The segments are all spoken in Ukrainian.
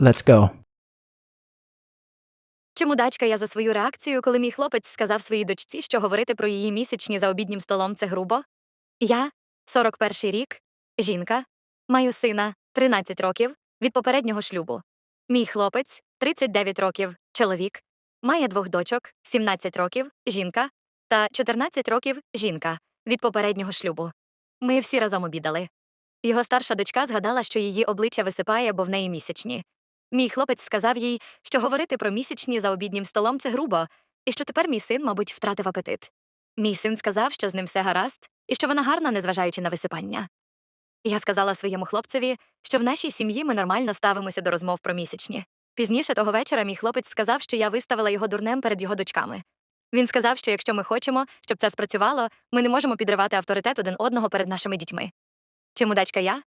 Let's go. Чи мудачка я за свою реакцію, коли мій хлопець сказав своїй дочці, що говорити про її місячні за обіднім столом це грубо? Я 41 рік, жінка, маю сина 13 років від попереднього шлюбу. Мій хлопець 39 років, чоловік, має двох дочок 17 років, жінка та 14 років жінка від попереднього шлюбу. Ми всі разом обідали. Його старша дочка згадала, що її обличчя висипає, бо в неї місячні. Мій хлопець сказав їй, що говорити про місячні за обіднім столом це грубо, і що тепер мій син, мабуть, втратив апетит. Мій син сказав, що з ним все гаразд, і що вона гарна, незважаючи на висипання. Я сказала своєму хлопцеві, що в нашій сім'ї ми нормально ставимося до розмов про місячні. Пізніше того вечора мій хлопець сказав, що я виставила його дурнем перед його дочками. Він сказав, що якщо ми хочемо, щоб це спрацювало, ми не можемо підривати авторитет один одного перед нашими дітьми. Чи мудачка я?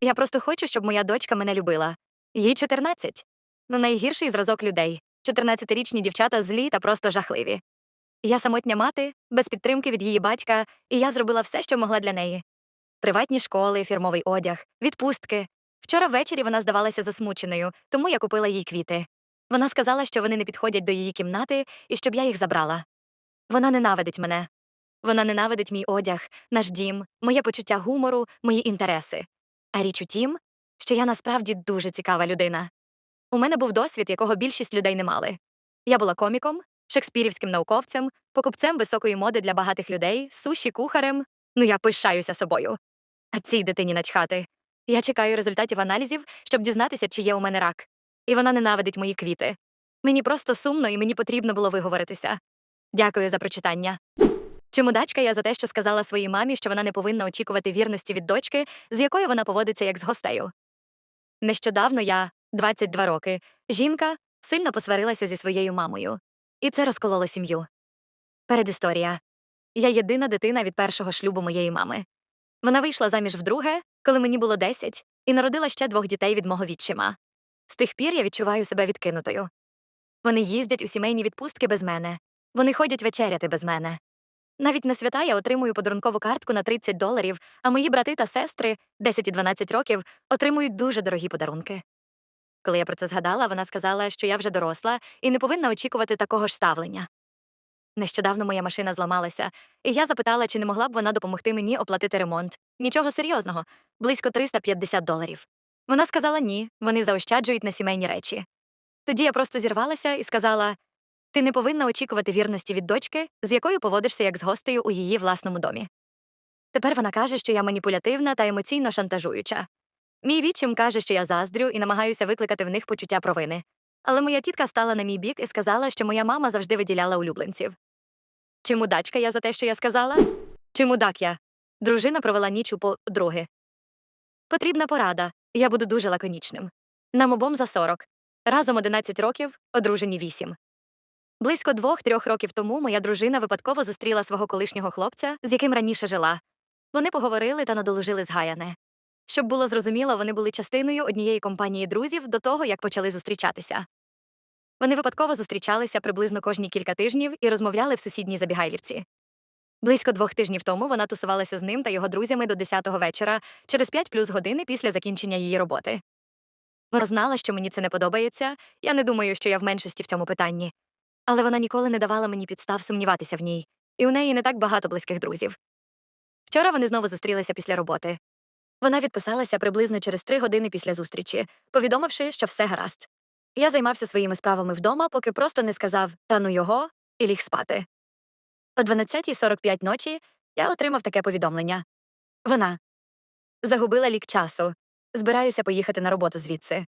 Я просто хочу, щоб моя дочка мене любила. Їй 14. Ну, найгірший зразок людей. 14-річні дівчата злі та просто жахливі. Я самотня мати, без підтримки від її батька, і я зробила все, що могла для неї. Приватні школи, фірмовий одяг, відпустки. Вчора ввечері вона здавалася засмученою, тому я купила їй квіти. Вона сказала, що вони не підходять до її кімнати і щоб я їх забрала. Вона ненавидить мене. Вона ненавидить мій одяг, наш дім, моє почуття гумору, мої інтереси. А річ у тім, що я насправді дуже цікава людина. У мене був досвід, якого більшість людей не мали. Я була коміком, шекспірівським науковцем, покупцем високої моди для багатих людей, суші кухарем. Ну я пишаюся собою. А цій дитині начхати. Я чекаю результатів аналізів, щоб дізнатися, чи є у мене рак. І вона ненавидить мої квіти. Мені просто сумно, і мені потрібно було виговоритися. Дякую за прочитання. Чи мудачка я за те, що сказала своїй мамі, що вона не повинна очікувати вірності від дочки, з якою вона поводиться як з гостею. Нещодавно я, 22 роки, жінка, сильно посварилася зі своєю мамою, і це розкололо сім'ю. Передісторія. Я єдина дитина від першого шлюбу моєї мами. Вона вийшла заміж вдруге, коли мені було 10, і народила ще двох дітей від мого відчима. З тих пір я відчуваю себе відкинутою. Вони їздять у сімейні відпустки без мене, вони ходять вечеряти без мене. Навіть на свята я отримую подарункову картку на 30 доларів, а мої брати та сестри, 10 і 12 років, отримують дуже дорогі подарунки. Коли я про це згадала, вона сказала, що я вже доросла і не повинна очікувати такого ж ставлення. Нещодавно моя машина зламалася, і я запитала, чи не могла б вона допомогти мені оплатити ремонт. Нічого серйозного, близько 350 доларів. Вона сказала ні, вони заощаджують на сімейні речі. Тоді я просто зірвалася і сказала: ти не повинна очікувати вірності від дочки, з якою поводишся як з гостею у її власному домі. Тепер вона каже, що я маніпулятивна та емоційно шантажуюча. Мій відчим каже, що я заздрю і намагаюся викликати в них почуття провини. Але моя тітка стала на мій бік і сказала, що моя мама завжди виділяла улюбленців. Чи мудачка я за те, що я сказала? Чи мудак я? Дружина провела ніч у подруги. Потрібна порада. Я буду дуже лаконічним. Нам обом за 40. Разом 11 років, одружені 8. Близько двох-трьох років тому моя дружина випадково зустріла свого колишнього хлопця, з яким раніше жила. Вони поговорили та надолужили згаяне. Щоб було зрозуміло, вони були частиною однієї компанії друзів до того, як почали зустрічатися. Вони випадково зустрічалися приблизно кожні кілька тижнів і розмовляли в сусідній забігайлівці. Близько двох тижнів тому вона тусувалася з ним та його друзями до 10-го вечора, через 5 плюс години після закінчення її роботи. Вона знала, що мені це не подобається. Я не думаю, що я в меншості в цьому питанні. Але вона ніколи не давала мені підстав сумніватися в ній, і у неї не так багато близьких друзів. Вчора вони знову зустрілися після роботи. Вона відписалася приблизно через три години після зустрічі, повідомивши, що все гаразд. Я займався своїми справами вдома, поки просто не сказав та ну його і ліг спати. О 12.45 ночі я отримав таке повідомлення. Вона загубила лік часу. Збираюся поїхати на роботу звідси.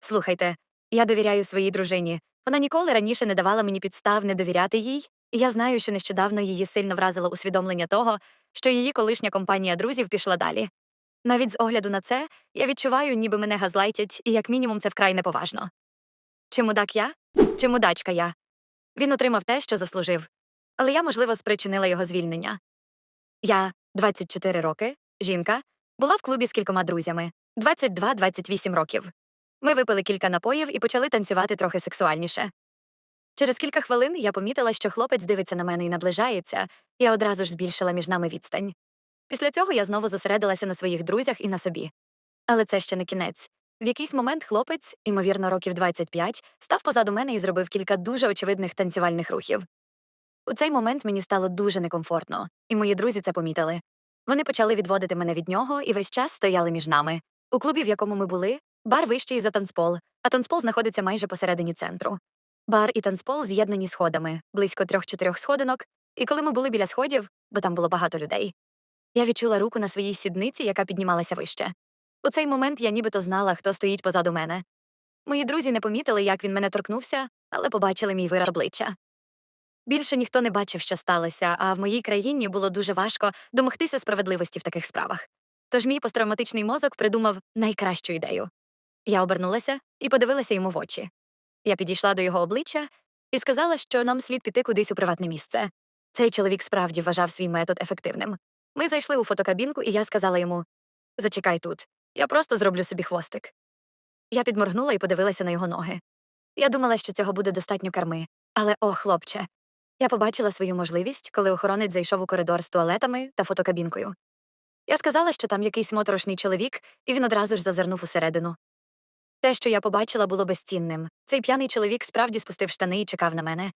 Слухайте, я довіряю своїй дружині. Вона ніколи раніше не давала мені підстав не довіряти їй, і я знаю, що нещодавно її сильно вразило усвідомлення того, що її колишня компанія друзів пішла далі. Навіть з огляду на це я відчуваю, ніби мене газлайтять, і як мінімум це вкрай неповажно. Чи мудак я? Чи мудачка я? Він отримав те, що заслужив. Але я, можливо, спричинила його звільнення. Я 24 роки, жінка, була в клубі з кількома друзями 22-28 років. Ми випили кілька напоїв і почали танцювати трохи сексуальніше. Через кілька хвилин я помітила, що хлопець дивиться на мене і наближається, я одразу ж збільшила між нами відстань. Після цього я знову зосередилася на своїх друзях і на собі. Але це ще не кінець. В якийсь момент хлопець, ймовірно, років 25, став позаду мене і зробив кілька дуже очевидних танцювальних рухів. У цей момент мені стало дуже некомфортно, і мої друзі це помітили. Вони почали відводити мене від нього і весь час стояли між нами. У клубі, в якому ми були, бар вищий за танцпол, а танцпол знаходиться майже посередині центру. Бар і танцпол з'єднані сходами, близько трьох-чотирьох сходинок, і коли ми були біля сходів, бо там було багато людей, я відчула руку на своїй сідниці, яка піднімалася вище. У цей момент я нібито знала, хто стоїть позаду мене. Мої друзі не помітили, як він мене торкнувся, але побачили мій вираз обличчя. Більше ніхто не бачив, що сталося, а в моїй країні було дуже важко домогтися справедливості в таких справах. Тож мій посттравматичний мозок придумав найкращу ідею. Я обернулася і подивилася йому в очі. Я підійшла до його обличчя і сказала, що нам слід піти кудись у приватне місце. Цей чоловік справді вважав свій метод ефективним. Ми зайшли у фотокабінку, і я сказала йому: Зачекай тут, я просто зроблю собі хвостик. Я підморгнула і подивилася на його ноги. Я думала, що цього буде достатньо карми, але о, хлопче. Я побачила свою можливість, коли охоронець зайшов у коридор з туалетами та фотокабінкою. Я сказала, що там якийсь моторошний чоловік, і він одразу ж зазирнув усередину. Те, що я побачила, було безцінним. Цей п'яний чоловік справді спустив штани і чекав на мене.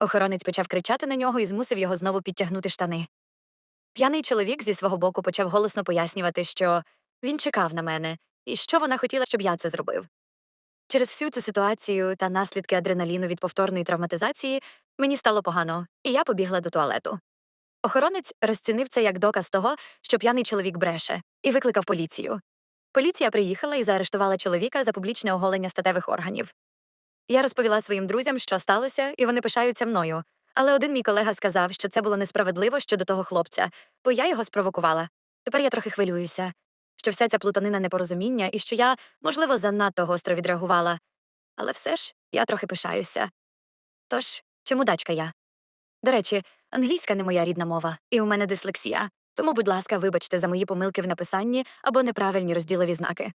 Охоронець почав кричати на нього і змусив його знову підтягнути штани. П'яний чоловік зі свого боку почав голосно пояснювати, що він чекав на мене, і що вона хотіла, щоб я це зробив. Через всю цю ситуацію та наслідки адреналіну від повторної травматизації мені стало погано, і я побігла до туалету. Охоронець розцінив це як доказ того, що п'яний чоловік бреше, і викликав поліцію. Поліція приїхала і заарештувала чоловіка за публічне оголення статевих органів. Я розповіла своїм друзям, що сталося, і вони пишаються мною. Але один мій колега сказав, що це було несправедливо щодо того хлопця, бо я його спровокувала. Тепер я трохи хвилююся, що вся ця плутанина непорозуміння і що я, можливо, занадто гостро відреагувала. Але все ж я трохи пишаюся. Тож, чому дачка я? До речі, англійська не моя рідна мова, і у мене дислексія. Тому, будь ласка, вибачте за мої помилки в написанні або неправильні розділові знаки.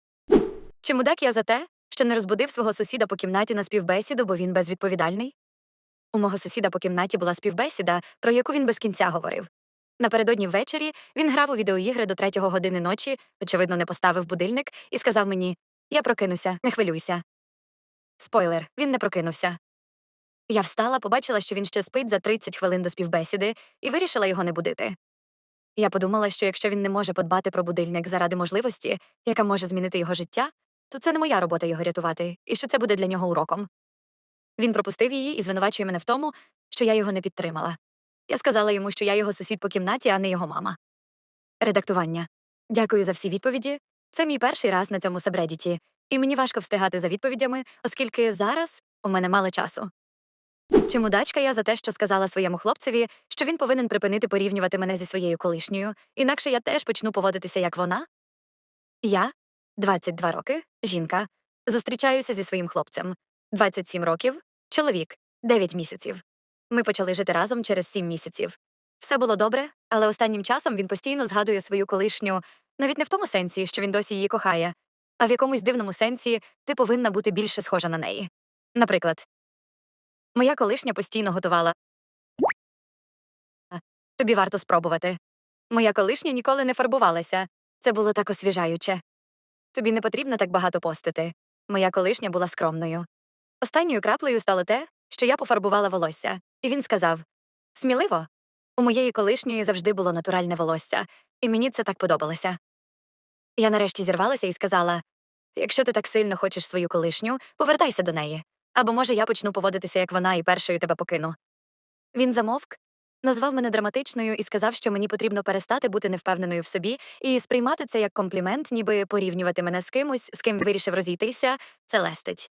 Чи мудак я за те, що не розбудив свого сусіда по кімнаті на співбесіду, бо він безвідповідальний? У мого сусіда по кімнаті була співбесіда, про яку він без кінця говорив. Напередодні ввечері він грав у відеоігри до третього години ночі, очевидно, не поставив будильник, і сказав мені: Я прокинуся, не хвилюйся. Спойлер, він не прокинувся. Я встала, побачила, що він ще спить за 30 хвилин до співбесіди, і вирішила його не будити. Я подумала, що якщо він не може подбати про будильник заради можливості, яка може змінити його життя, то це не моя робота його рятувати, і що це буде для нього уроком. Він пропустив її і звинувачує мене в тому, що я його не підтримала. Я сказала йому, що я його сусід по кімнаті, а не його мама. Редактування. Дякую за всі відповіді. Це мій перший раз на цьому сабредіті, і мені важко встигати за відповідями, оскільки зараз у мене мало часу. Чи мудачка я за те, що сказала своєму хлопцеві, що він повинен припинити порівнювати мене зі своєю колишньою, інакше я теж почну поводитися як вона? Я 22 роки, жінка, зустрічаюся зі своїм хлопцем, 27 років, чоловік, 9 місяців. Ми почали жити разом через 7 місяців. Все було добре, але останнім часом він постійно згадує свою колишню, навіть не в тому сенсі, що він досі її кохає, а в якомусь дивному сенсі ти повинна бути більше схожа на неї. Наприклад, моя колишня постійно готувала. Тобі варто спробувати. Моя колишня ніколи не фарбувалася. Це було так освіжаюче. Тобі не потрібно так багато постити. Моя колишня була скромною. Останньою краплею стало те, що я пофарбувала волосся, і він сказав: Сміливо, у моєї колишньої завжди було натуральне волосся, і мені це так подобалося. Я нарешті зірвалася і сказала: якщо ти так сильно хочеш свою колишню, повертайся до неї. Або, може, я почну поводитися, як вона, і першою тебе покину. Він замовк, назвав мене драматичною і сказав, що мені потрібно перестати бути невпевненою в собі і сприймати це як комплімент, ніби порівнювати мене з кимось, з ким вирішив розійтися, це лестить.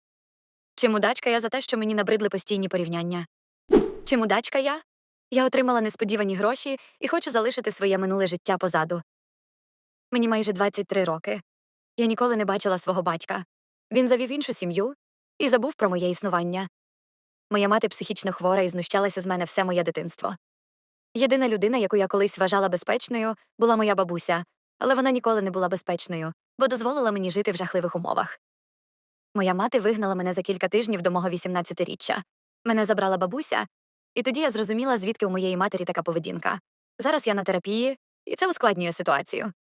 Чи мудачка я за те, що мені набридли постійні порівняння? Чи мудачка я? Я отримала несподівані гроші і хочу залишити своє минуле життя позаду. Мені майже 23 роки. Я ніколи не бачила свого батька. Він завів іншу сім'ю і забув про моє існування. Моя мати психічно хвора і знущалася з мене все моє дитинство. Єдина людина, яку я колись вважала безпечною, була моя бабуся, але вона ніколи не була безпечною, бо дозволила мені жити в жахливих умовах. Моя мати вигнала мене за кілька тижнів до мого 18-річчя. Мене забрала бабуся, і тоді я зрозуміла, звідки у моєї матері така поведінка. Зараз я на терапії, і це ускладнює ситуацію.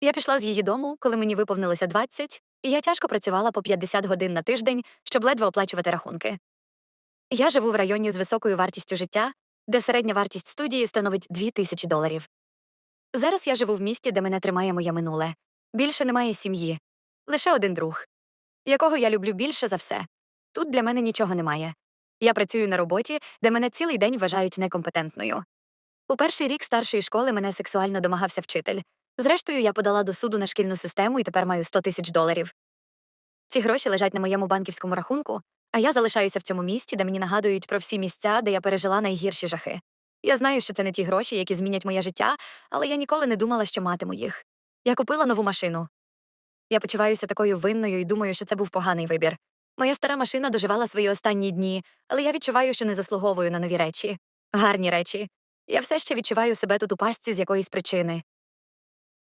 Я пішла з її дому, коли мені виповнилося 20, і я тяжко працювала по 50 годин на тиждень, щоб ледве оплачувати рахунки. Я живу в районі з високою вартістю життя, де середня вартість студії становить 2 тисячі доларів. Зараз я живу в місті, де мене тримає моє минуле. Більше немає сім'ї, лише один друг, якого я люблю більше за все. Тут для мене нічого немає. Я працюю на роботі, де мене цілий день вважають некомпетентною. У перший рік старшої школи мене сексуально домагався вчитель. Зрештою, я подала до суду на шкільну систему і тепер маю 100 тисяч доларів. Ці гроші лежать на моєму банківському рахунку, а я залишаюся в цьому місті, де мені нагадують про всі місця, де я пережила найгірші жахи. Я знаю, що це не ті гроші, які змінять моє життя, але я ніколи не думала, що матиму їх. Я купила нову машину. Я почуваюся такою винною і думаю, що це був поганий вибір. Моя стара машина доживала свої останні дні, але я відчуваю, що не заслуговую на нові речі. Гарні речі. Я все ще відчуваю себе тут у пастці з якоїсь причини.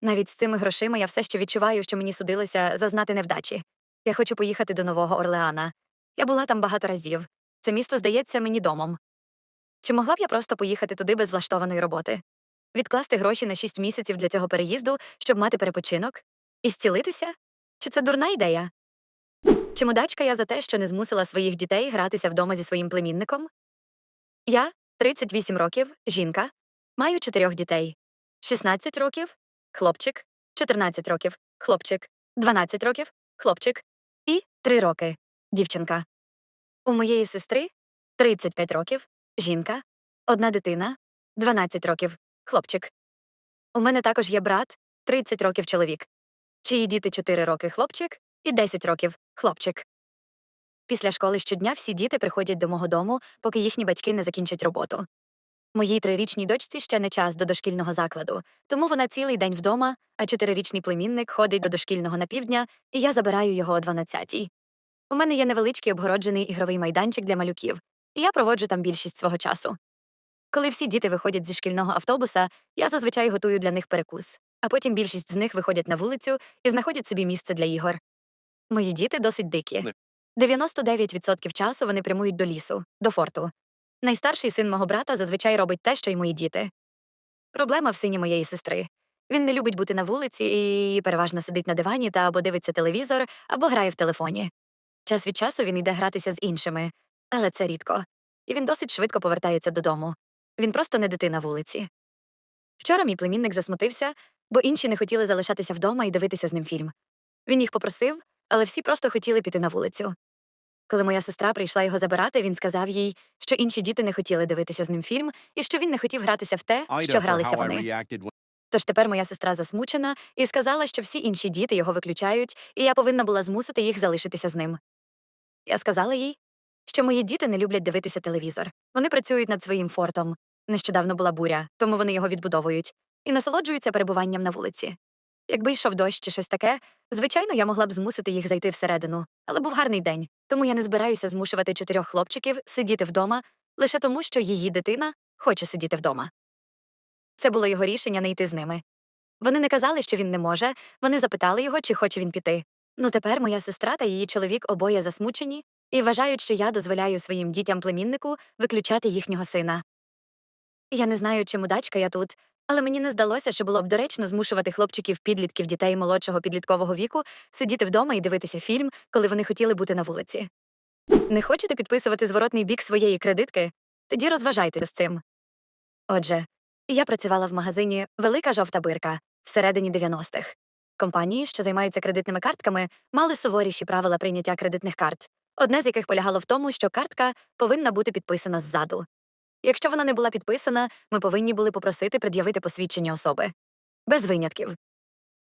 Навіть з цими грошима я все ще відчуваю, що мені судилося зазнати невдачі. Я хочу поїхати до Нового Орлеана. Я була там багато разів. Це місто здається мені домом. Чи могла б я просто поїхати туди без влаштованої роботи? Відкласти гроші на шість місяців для цього переїзду, щоб мати перепочинок? І зцілитися? Чи це дурна ідея? Чи мудачка я за те, що не змусила своїх дітей гратися вдома зі своїм племінником? Я 38 років, жінка, маю чотирьох дітей: 16 років хлопчик, 14 років хлопчик, 12 років хлопчик і 3 роки дівчинка. У моєї сестри 35 років, жінка, одна дитина, 12 років хлопчик. У мене також є брат, 30 років чоловік, чиї діти 4 роки хлопчик і 10 років хлопчик. Після школи щодня всі діти приходять до мого дому, поки їхні батьки не закінчать роботу. Моїй трирічній дочці ще не час до дошкільного закладу, тому вона цілий день вдома, а чотирирічний племінник ходить до дошкільного на півдня, і я забираю його о 12-й. У мене є невеличкий обгороджений ігровий майданчик для малюків, і я проводжу там більшість свого часу. Коли всі діти виходять зі шкільного автобуса, я зазвичай готую для них перекус, а потім більшість з них виходять на вулицю і знаходять собі місце для ігор. Мої діти досить дикі. Не. 99% часу вони прямують до лісу, до форту. Найстарший син мого брата зазвичай робить те, що й мої діти. Проблема в сині моєї сестри. Він не любить бути на вулиці і переважно сидить на дивані та або дивиться телевізор, або грає в телефоні. Час від часу він йде гратися з іншими, але це рідко. І він досить швидко повертається додому. Він просто не дитина вулиці. Вчора мій племінник засмутився, бо інші не хотіли залишатися вдома і дивитися з ним фільм. Він їх попросив, але всі просто хотіли піти на вулицю. Коли моя сестра прийшла його забирати, він сказав їй, що інші діти не хотіли дивитися з ним фільм і що він не хотів гратися в те, що гралися вони. Тож тепер моя сестра засмучена і сказала, що всі інші діти його виключають, і я повинна була змусити їх залишитися з ним. Я сказала їй, що мої діти не люблять дивитися телевізор. Вони працюють над своїм фортом. Нещодавно була буря, тому вони його відбудовують, і насолоджуються перебуванням на вулиці. Якби йшов дощ чи щось таке, звичайно, я могла б змусити їх зайти всередину, але був гарний день, тому я не збираюся змушувати чотирьох хлопчиків сидіти вдома лише тому, що її дитина хоче сидіти вдома. Це було його рішення не йти з ними. Вони не казали, що він не може, вони запитали його, чи хоче він піти. Ну тепер моя сестра та її чоловік обоє засмучені і вважають, що я дозволяю своїм дітям племіннику виключати їхнього сина. Я не знаю, чи мудачка я тут, але мені не здалося, що було б доречно змушувати хлопчиків, підлітків, дітей молодшого підліткового віку сидіти вдома і дивитися фільм, коли вони хотіли бути на вулиці. Не хочете підписувати зворотний бік своєї кредитки? Тоді розважайтеся з цим. Отже, я працювала в магазині Велика жовта бирка всередині 90-х. Компанії, що займаються кредитними картками, мали суворіші правила прийняття кредитних карт, одне з яких полягало в тому, що картка повинна бути підписана ззаду. Якщо вона не була підписана, ми повинні були попросити пред'явити посвідчення особи. Без винятків.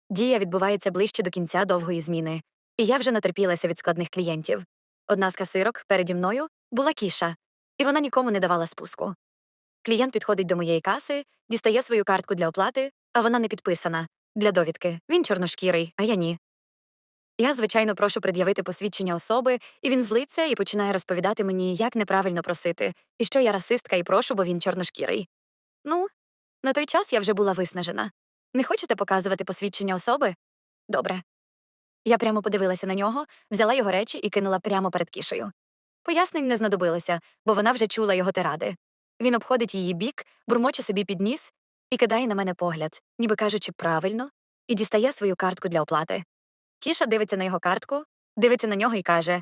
Дія відбувається ближче до кінця довгої зміни, і я вже натерпілася від складних клієнтів. Одна з касирок переді мною була кіша, і вона нікому не давала спуску. Клієнт підходить до моєї каси, дістає свою картку для оплати, а вона не підписана. Для довідки. Він чорношкірий, а я ні. Я, звичайно, прошу пред'явити посвідчення особи, і він злиться і починає розповідати мені, як неправильно просити, і що я расистка і прошу, бо він чорношкірий. Ну, на той час я вже була виснажена. Не хочете показувати посвідчення особи? Добре. Я прямо подивилася на нього, взяла його речі і кинула прямо перед кішею. Пояснень не знадобилося, бо вона вже чула його тиради. Він обходить її бік, бурмоче собі під ніс і кидає на мене погляд, ніби кажучи правильно, і дістає свою картку для оплати. Кіша дивиться на його картку, дивиться на нього і каже: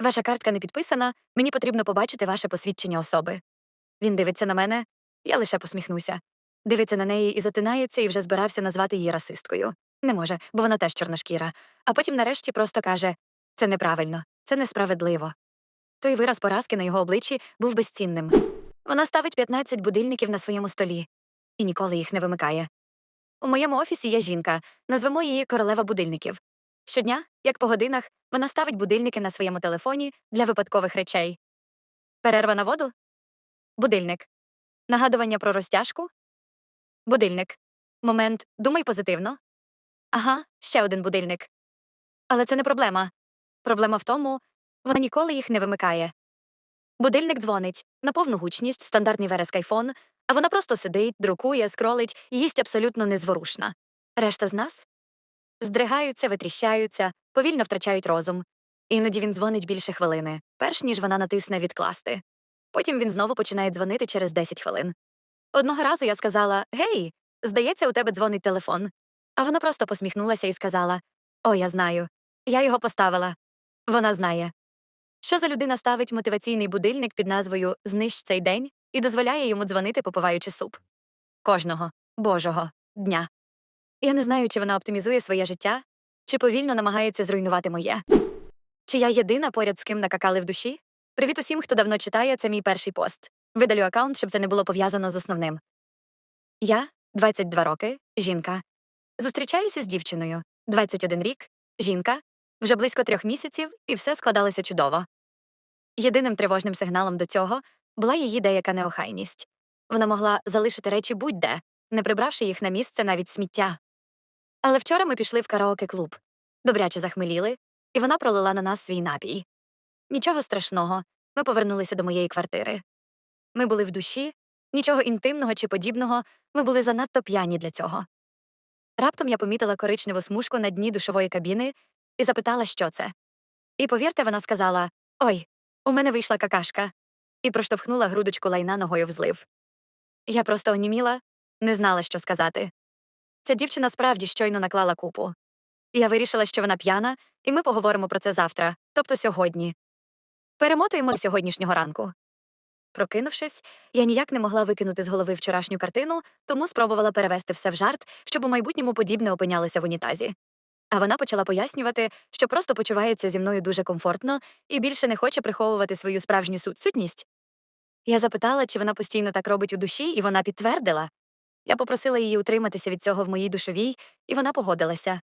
Ваша картка не підписана, мені потрібно побачити ваше посвідчення особи. Він дивиться на мене, я лише посміхнуся. Дивиться на неї і затинається, і вже збирався назвати її расисткою. Не може, бо вона теж чорношкіра. А потім нарешті просто каже: це неправильно, це несправедливо. Той вираз поразки на його обличчі був безцінним. Вона ставить 15 будильників на своєму столі і ніколи їх не вимикає. У моєму офісі є жінка, назвемо її королева будильників. Щодня, як по годинах, вона ставить будильники на своєму телефоні для випадкових речей. Перерва на воду? Будильник. Нагадування про розтяжку? Будильник. Момент думай позитивно. Ага, ще один будильник. Але це не проблема. Проблема в тому, вона ніколи їх не вимикає. Будильник дзвонить на повну гучність, стандартний вереск айфон, а вона просто сидить, друкує, скролить, їсть абсолютно незворушна. Решта з нас здригаються, витріщаються, повільно втрачають розум. Іноді він дзвонить більше хвилини, перш ніж вона натисне відкласти. Потім він знову починає дзвонити через 10 хвилин. Одного разу я сказала: Гей, здається, у тебе дзвонить телефон. А вона просто посміхнулася і сказала: О, я знаю. Я його поставила. Вона знає. Що за людина ставить мотиваційний будильник під назвою Знищ цей день і дозволяє йому дзвонити, попиваючи суп? Кожного божого дня. Я не знаю, чи вона оптимізує своє життя, чи повільно намагається зруйнувати моє. Чи я єдина поряд з ким накакали в душі? Привіт усім, хто давно читає, це мій перший пост. Видалю аккаунт, щоб це не було пов'язано з основним. Я 22 роки, жінка. Зустрічаюся з дівчиною 21 рік, жінка, вже близько трьох місяців, і все складалося чудово. Єдиним тривожним сигналом до цього була її деяка неохайність. Вона могла залишити речі будь-де, не прибравши їх на місце навіть сміття. Але вчора ми пішли в караоке-клуб. Добряче захмеліли, і вона пролила на нас свій напій. Нічого страшного, ми повернулися до моєї квартири. Ми були в душі, нічого інтимного чи подібного, ми були занадто п'яні для цього. Раптом я помітила коричневу смужку на дні душової кабіни і запитала, що це. І повірте, вона сказала: Ой, у мене вийшла какашка, і проштовхнула грудочку лайна ногою в злив. Я просто оніміла, не знала, що сказати. Ця дівчина справді щойно наклала купу. Я вирішила, що вона п'яна, і ми поговоримо про це завтра, тобто сьогодні. Перемотуємо до сьогоднішнього ранку. Прокинувшись, я ніяк не могла викинути з голови вчорашню картину, тому спробувала перевести все в жарт, щоб у майбутньому подібне опинялося в унітазі. А вона почала пояснювати, що просто почувається зі мною дуже комфортно і більше не хоче приховувати свою справжню сутність. Я запитала, чи вона постійно так робить у душі, і вона підтвердила. Я попросила її утриматися від цього в моїй душовій, і вона погодилася.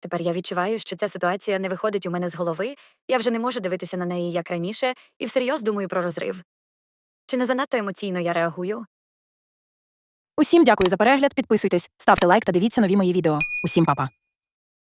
Тепер я відчуваю, що ця ситуація не виходить у мене з голови, я вже не можу дивитися на неї як раніше, і всерйоз думаю про розрив. Чи не занадто емоційно я реагую? Усім дякую за перегляд. Підписуйтесь, ставте лайк та дивіться нові мої відео. Усім па-па.